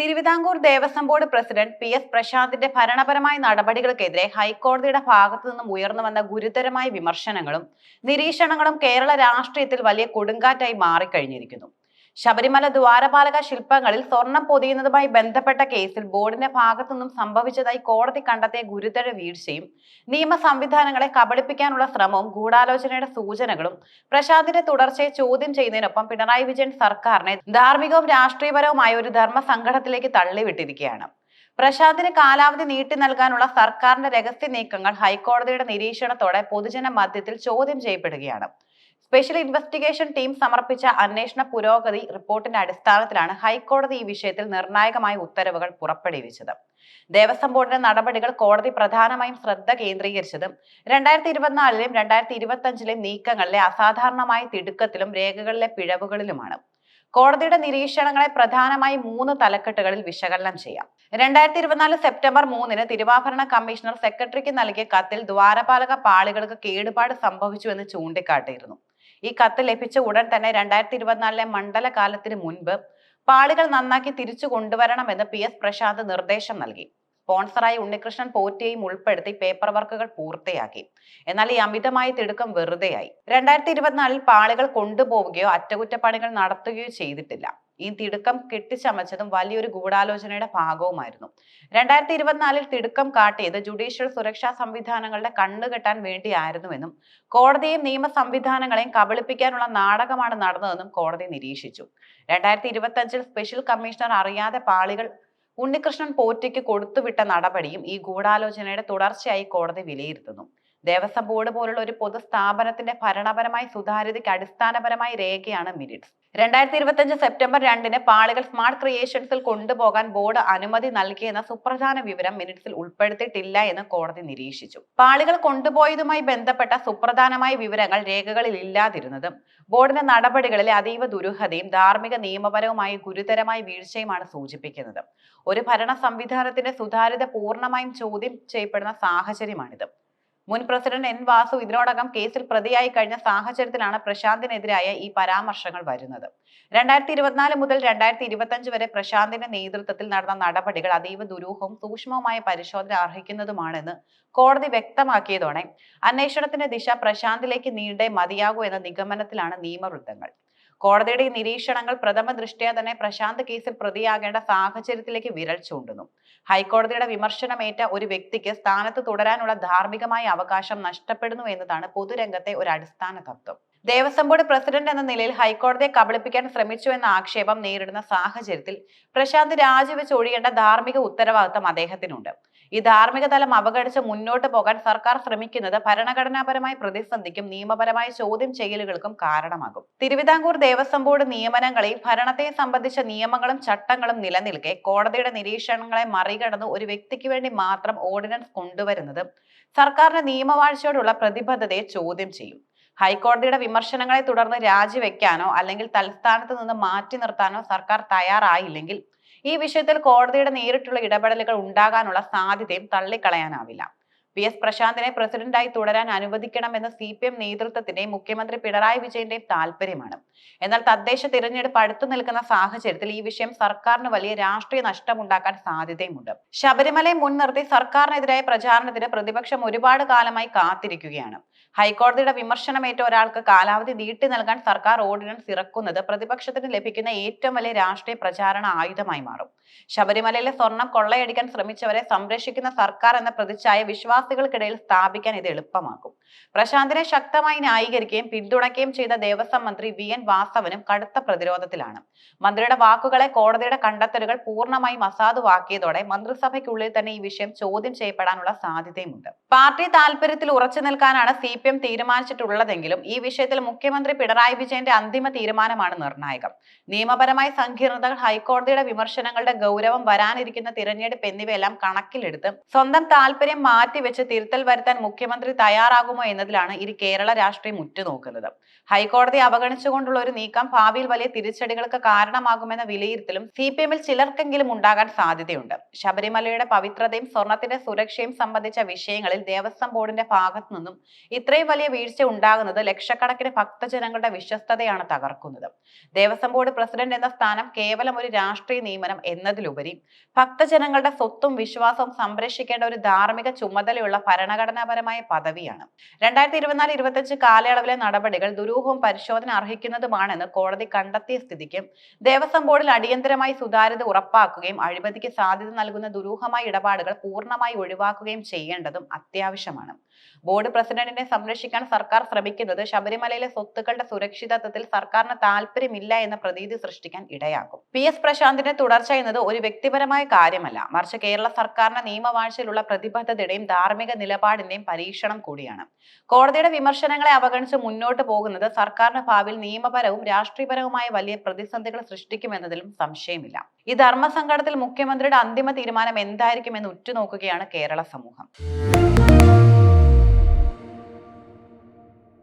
Thiruvithamkoor Devaswom board president P S പ്രശാന്തിന്റെ ഭരണപരമായ നടപടികൾക്കെതിരെ ഹൈക്കോടതിയുടെ ഭാഗത്തു നിന്നും ഉയർന്നു വന്ന ഗുരുതരമായ വിമർശനങ്ങളും നിരീക്ഷണങ്ങളും കേരള രാഷ്ട്രീയത്തിൽ വലിയ കൊടുങ്കാറ്റായി മാറിക്കഴിഞ്ഞിരിക്കുന്നു. ശബരിമല ദ്വാരപാലക ശില്പങ്ങളിൽ സ്വർണം പൊതിയുന്നതുമായി ബന്ധപ്പെട്ട കേസിൽ ബോർഡിന്റെ ഭാഗത്തുനിന്നും സംഭവിച്ചതായി കോടതി കണ്ടെത്തിയ ഗുരുതര വീഴ്ചയും നിയമ സംവിധാനങ്ങളെ കബളിപ്പിക്കാനുള്ള ശ്രമവും ഗൂഢാലോചനയുടെ സൂചനകളും പ്രശാന്തിന്റെ തുടർച്ചയെ ചോദ്യം ചെയ്യുന്നതിനൊപ്പം പിണറായി വിജയൻ സർക്കാരിനെ ധാർമ്മികവും രാഷ്ട്രീയപരവുമായ ഒരു ധർമ്മ സംഘടത്തിലേക്ക് തള്ളിവിട്ടിരിക്കുകയാണ്. പ്രശാന്തിന് കാലാവധി നീട്ടി നൽകാനുള്ള സർക്കാരിന്റെ രഹസ്യ നീക്കങ്ങൾ ഹൈക്കോടതിയുടെ നിരീക്ഷണത്തോടെ പൊതുജന മധ്യത്തിൽ ചോദ്യം ചെയ്യപ്പെടുകയാണ്. സ്പെഷ്യൽ ഇൻവെസ്റ്റിഗേഷൻ ടീം സമർപ്പിച്ച അന്വേഷണ പുരോഗതി റിപ്പോർട്ടിന്റെ അടിസ്ഥാനത്തിലാണ് ഹൈക്കോടതി ഈ വിഷയത്തിൽ നിർണായകമായ ഉത്തരവുകൾ പുറപ്പെടുവിച്ചത്. ദേവസ്വം ബോർഡിന്റെ നടപടികൾ കോടതി പ്രധാനമായും ശ്രദ്ധ കേന്ദ്രീകരിച്ചതും രണ്ടായിരത്തി ഇരുപത്തിനാലിലെയും രണ്ടായിരത്തി ഇരുപത്തി അഞ്ചിലെയും നീക്കങ്ങളിലെ അസാധാരണമായ തിടുക്കത്തിലും രേഖകളിലെ പിഴവുകളിലുമാണ്. കോടതിയുടെ നിരീക്ഷണങ്ങളെ പ്രധാനമായി മൂന്ന് തലക്കെട്ടുകളിൽ വിശകലനം ചെയ്യാം. രണ്ടായിരത്തി ഇരുപത്തിനാല് സെപ്റ്റംബർ മൂന്നിന് തിരുവാഭരണ കമ്മീഷണർ സെക്രട്ടറിക്ക് നൽകിയ കത്തിൽ ദ്വാരപാലക പാളികൾക്ക് കേടുപാട് സംഭവിച്ചു എന്ന് ചൂണ്ടിക്കാട്ടിയിരുന്നു. ഈ കത്ത് ലഭിച്ച ഉടൻ തന്നെ രണ്ടായിരത്തി ഇരുപത്തിനാലിലെ മണ്ഡലകാലത്തിന് മുൻപ് പാളികൾ നന്നാക്കി തിരിച്ചു കൊണ്ടുവരണമെന്ന് പി എസ് പ്രശാന്ത് നിർദ്ദേശം നൽകി. സ്പോൺസറായി ഉണ്ണികൃഷ്ണൻ പോറ്റിയെയും ഉൾപ്പെടുത്തി പേപ്പർ വർക്കുകൾ പൂർത്തിയാക്കി. എന്നാൽ ഈ അമിതമായ തിടുക്കം വെറുതെയായി. രണ്ടായിരത്തി ഇരുപത്തിനാലിൽ പാളികൾ കൊണ്ടുപോവുകയോ അറ്റകുറ്റപ്പണികൾ നടത്തുകയോ ചെയ്തിട്ടില്ല. ഈ തിടുക്കം കെട്ടിച്ചമച്ചതും വലിയൊരു ഗൂഢാലോചനയുടെ ഭാഗവുമായിരുന്നു. രണ്ടായിരത്തി ഇരുപത്തിനാലിൽ തിടുക്കം കാട്ടിയത് ജുഡീഷ്യൽ സുരക്ഷാ സംവിധാനങ്ങളുടെ കണ്ണുകെട്ടാൻ വേണ്ടിയായിരുന്നുവെന്നും കോടതിയെയും നിയമ സംവിധാനങ്ങളെയും കബളിപ്പിക്കാനുള്ള നാടകമാണ് നടന്നതെന്നും കോടതി നിരീക്ഷിച്ചു. രണ്ടായിരത്തി ഇരുപത്തി അഞ്ചിൽ സ്പെഷ്യൽ കമ്മീഷണർ അറിയാതെ പാളികൾ ഉണ്ണികൃഷ്ണൻ പോറ്റയ്ക്ക് കൊടുത്തുവിട്ട നടപടിയും ഈ ഗൂഢാലോചനയുടെ തുടർച്ചയായി കോടതി വിലയിരുത്തുന്നു. ദേവസ്വം ബോർഡ് പോലുള്ള ഒരു പൊതു സ്ഥാപനത്തിന്റെ ഭരണപരമായ സുതാര്യതയ്ക്ക് അടിസ്ഥാനപരമായ രേഖയാണ് മിനിറ്റ്സ് രണ്ടായിരത്തി ഇരുപത്തിയഞ്ച് സെപ്റ്റംബർ രണ്ടിന് പാളികൾ സ്മാർട്ട് ക്രിയേഷൻസിൽ കൊണ്ടുപോകാൻ ബോർഡ് അനുമതി നൽകിയെന്ന സുപ്രധാന വിവരം മിനിറ്റ്സിൽ ഉൾപ്പെടുത്തിയിട്ടില്ല എന്ന് കോടതി നിരീക്ഷിച്ചു. പാളികൾ കൊണ്ടുപോയതുമായി ബന്ധപ്പെട്ട സുപ്രധാനമായ വിവരങ്ങൾ രേഖകളിൽ ഇല്ലാതിരുന്നതും ബോർഡിന്റെ നടപടികളിലെ അതീവ ദുരൂഹതയും ധാർമ്മിക നിയമപരവുമായ ഗുരുതരമായ വീഴ്ചയുമാണ് സൂചിപ്പിക്കുന്നത്. ഒരു ഭരണ സംവിധാനത്തിന്റെ സുതാര്യത പൂർണമായും ചോദ്യം ചെയ്യപ്പെടുന്ന സാഹചര്യമാണിത്. മുൻ പ്രസിഡന്റ് എൻ വാസു ഇതിനോടകം കേസിൽ പ്രതിയായി കഴിഞ്ഞ സാഹചര്യത്തിലാണ് പ്രശാന്തിനെതിരായ ഈ പരാമർശങ്ങൾ വരുന്നത്. രണ്ടായിരത്തി ഇരുപത്തിനാല് മുതൽ രണ്ടായിരത്തി ഇരുപത്തി വരെ പ്രശാന്തിന്റെ നേതൃത്വത്തിൽ നടന്ന നടപടികൾ അതീവ ദുരൂഹവും സൂക്ഷ്മവുമായ പരിശോധന അർഹിക്കുന്നതുമാണെന്ന് കോടതി വ്യക്തമാക്കിയതോടെ അന്വേഷണത്തിന്റെ ദിശ പ്രശാന്തിലേക്ക് നീണ്ടേ മതിയാകൂ എന്ന നിഗമനത്തിലാണ് നിയമവൃത്തങ്ങൾ. കോടതിയുടെ ഈ നിരീക്ഷണങ്ങൾ പ്രഥമ ദൃഷ്ട്യാ തന്നെ പ്രശാന്ത് കേസിൽ പ്രതിയാകേണ്ട സാഹചര്യത്തിലേക്ക് വിരൽ ചൂണ്ടുന്നു. ഹൈക്കോടതിയുടെ വിമർശനമേറ്റ ഒരു വ്യക്തിക്ക് സ്ഥാനത്ത് തുടരാനുള്ള ധാർമ്മികമായ അവകാശം നഷ്ടപ്പെടുന്നു എന്നതാണ് പൊതുരംഗത്തെ ഒരു അടിസ്ഥാന തത്വം. ദേവസ്വം ബോർഡ് പ്രസിഡന്റ് എന്ന നിലയിൽ ഹൈക്കോടതിയെ കബളിപ്പിക്കാൻ ശ്രമിച്ചു എന്ന ആക്ഷേപം നേരിടുന്ന സാഹചര്യത്തിൽ പ്രശാന്ത് രാജിവെച്ച് ഒഴിയേണ്ട ധാർമ്മിക ഉത്തരവാദിത്തം അദ്ദേഹത്തിനുണ്ട്. ഈ ധാർമ്മിക തലം അവഗണിച്ച് മുന്നോട്ട് പോകാൻ സർക്കാർ ശ്രമിക്കുന്നത് ഭരണഘടനാപരമായ പ്രതിസന്ധിക്കും നിയമപരമായ ചോദ്യം ചെയ്യലുകൾക്കും കാരണമാകും. തിരുവിതാംകൂർ ദേവസ്വം ബോർഡ് നിയമനങ്ങളിൽ ഭരണത്തെ സംബന്ധിച്ച നിയമങ്ങളും ചട്ടങ്ങളും നിലനിൽക്കെ കോടതിയുടെ നിരീക്ഷണങ്ങളെ മറികടന്ന് ഒരു വ്യക്തിക്ക് വേണ്ടി മാത്രം ഓർഡിനൻസ് കൊണ്ടുവരുന്നത് സർക്കാരിന്റെ നിയമവാഴ്ചയോടുള്ള പ്രതിബദ്ധതയെ ചോദ്യം ചെയ്യും. ഹൈക്കോടതിയുടെ വിമർശനങ്ങളെ തുടർന്ന് രാജിവെക്കാനോ അല്ലെങ്കിൽ തൽസ്ഥാനത്ത് നിന്ന് മാറ്റി നിർത്താനോ സർക്കാർ തയ്യാറായില്ലെങ്കിൽ ഈ വിഷയത്തിൽ കോടതിയുടെ നേരിട്ടുള്ള ഇടപെടലുകൾ ഉണ്ടാകാനുള്ള സാധ്യതയും തള്ളിക്കളയാനാവില്ല. പി എസ് പ്രശാന്തിനെ പ്രസിഡന്റായി തുടരാൻ അനുവദിക്കണമെന്ന സി പി എം നേതൃത്വത്തിന്റെയും മുഖ്യമന്ത്രി പിണറായി വിജയന്റെയും താല്പര്യമാണ്. എന്നാൽ തദ്ദേശ തിരഞ്ഞെടുപ്പ് അടുത്തു നിൽക്കുന്ന സാഹചര്യത്തിൽ ഈ വിഷയം സർക്കാരിന് വലിയ രാഷ്ട്രീയ നഷ്ടമുണ്ടാക്കാൻ സാധ്യതയുമുണ്ട്. ശബരിമലയെ മുൻനിർത്തി സർക്കാരിനെതിരായ പ്രചാരണത്തിന് പ്രതിപക്ഷം ഒരുപാട് കാലമായി കാത്തിരിക്കുകയാണ്. ഹൈക്കോടതിയുടെ വിമർശനമേറ്റ ഒരാൾക്ക് കാലാവധി നീട്ടി നൽകാൻ സർക്കാർ ഓർഡിനൻസ് ഇറക്കുന്നത് പ്രതിപക്ഷത്തിന് ലഭിക്കുന്ന ഏറ്റവും വലിയ രാഷ്ട്രീയ പ്രചാരണ ആയുധമായി മാറും. ശബരിമലയിലെ സ്വർണം കൊള്ളയടിക്കാൻ ശ്രമിച്ചവരെ സംരക്ഷിക്കുന്ന സർക്കാർ എന്ന പ്രതിച്ഛായ വിശ്വാസികൾക്കിടയിൽ സ്ഥാപിക്കാൻ ഇത് എളുപ്പമാക്കും. പ്രശാന്തിനെ ശക്തമായി ന്യായീകരിക്കുകയും പിന്തുണയ്ക്കുകയും ചെയ്ത ദേവസ്വം മന്ത്രി വി. എൻ. വാസവനും കടുത്ത പ്രതിരോധത്തിലാണ്. മന്ത്രിയുടെ വാക്കുകളെ കോടതിയുടെ കണ്ടെത്തലുകൾ പൂർണമായും അസാധുവാക്കിയതോടെ മന്ത്രിസഭയ്ക്കുള്ളിൽ തന്നെ ഈ വിഷയം ചോദ്യം ചെയ്യപ്പെടാനുള്ള സാധ്യതയുമുണ്ട്. പാർട്ടി താൽപര്യത്തിൽ ഉറച്ചു നിൽക്കാനാണ് സി പി എം തീരുമാനിച്ചിട്ടുള്ളതെങ്കിലും ഈ വിഷയത്തിൽ മുഖ്യമന്ത്രി പിണറായി വിജയന്റെ അന്തിമ തീരുമാനമാണ് നിർണായകം. നിയമപരമായ സങ്കീർണതകൾ ഹൈക്കോടതിയുടെ വിമർശനങ്ങളുടെ ഗൗരവം വരാനിരിക്കുന്ന തിരഞ്ഞെടുപ്പ് എന്നിവയെല്ലാം കണക്കിലെടുത്ത് സ്വന്തം താല്പര്യം മാറ്റിവെച്ച് തിരുത്തൽ വരുത്താൻ മുഖ്യമന്ത്രി തയ്യാറാകുമോ എന്നതിലാണ് ഇരു കേരള രാഷ്ട്രീയം ഉറ്റുനോക്കുന്നത്. ഹൈക്കോടതി അവഗണിച്ചുകൊണ്ടുള്ള ഒരു നീക്കം ഭാവിയിൽ വലിയ തിരിച്ചടികൾക്ക് കാരണമാകുമെന്ന വിലയിരുത്തലും സി പി എമ്മിൽ ചിലർക്കെങ്കിലും ഉണ്ടാകാൻ സാധ്യതയുണ്ട്. ശബരിമലയുടെ പവിത്രതയും സ്വർണത്തിന്റെ സുരക്ഷയും സംബന്ധിച്ച വിഷയങ്ങളിൽ ദേവസ്വം ബോർഡിന്റെ ഭാഗത്തു നിന്നും ഇത്രയും വലിയ വീഴ്ച ഉണ്ടാകുന്നത് ലക്ഷക്കണക്കിന് ഭക്തജനങ്ങളുടെ വിശ്വസ്തതയാണ് തകർക്കുന്നത്. ദേവസ്വം ബോർഡ് പ്രസിഡന്റ് എന്ന സ്ഥാനം കേവലം ഒരു രാഷ്ട്രീയ നിയമനം എന്നതിലുപരി ഭക്തജനങ്ങളുടെ സ്വത്തും വിശ്വാസവും സംരക്ഷിക്കേണ്ട ഒരു ധാർമ്മിക ചുമതലയുള്ള ഭരണഘടനാപരമായ പദവിയാണ്. രണ്ടായിരത്തി ഇരുപത്തിനാല് ഇരുപത്തിയഞ്ച് കാലയളവിലെ നടപടികൾ ദുരൂഹവും പരിശോധന അർഹിക്കുന്നതുമാണെന്ന് കോടതി കണ്ടെത്തിയ സ്ഥിതിക്ക് ദേവസ്വം ബോർഡിൽ അടിയന്തരമായി സുതാര്യത ഉറപ്പാക്കുകയും അഴിമതിക്ക് സാധ്യത നൽകുന്ന ദുരൂഹമായ ഇടപാടുകൾ പൂർണമായി ഒഴിവാക്കുകയും ചെയ്യേണ്ടതും അത്യാവശ്യമാണ്. ബോർഡ് പ്രസിഡന്റിനെ സംരക്ഷിക്കാൻ സർക്കാർ ശ്രമിക്കുന്നത് ശബരിമലയിലെ സ്വത്തുക്കളുടെ സുരക്ഷിതത്വത്തിൽ സർക്കാരിന് താല്പര്യമില്ല എന്ന പ്രതീതി സൃഷ്ടിക്കാൻ ഇടയാക്കും. പി എസ് പ്രശാന്തിന്റെ തുടർച്ച എന്നത് ഒരു വ്യക്തിപരമായ കാര്യമല്ല. മറിച്ച് കേരള സർക്കാരിന്റെ നിയമവാഴ്ചയിലുള്ള പ്രതിബദ്ധതയുടെയും ധാർമ്മിക നിലപാടിന്റെയും പരീക്ഷണം കൂടിയാണ്. കോടതിയുടെ വിമർശനങ്ങളെ അവഗണിച്ച് മുന്നോട്ട് പോകുന്നത് സർക്കാരിന്റെ ഭാവിയിൽ നിയമപരവും രാഷ്ട്രീയപരവുമായ വലിയ പ്രതിസന്ധികൾ സൃഷ്ടിക്കുമെന്നതിലും സംശയമില്ല. ഈ ധർമ്മസങ്കടത്തിൽ മുഖ്യമന്ത്രിയുടെ അന്തിമ തീരുമാനം എന്തായിരിക്കും എന്ന് ഉറ്റുനോക്കുകയാണ് കേരള സമൂഹം.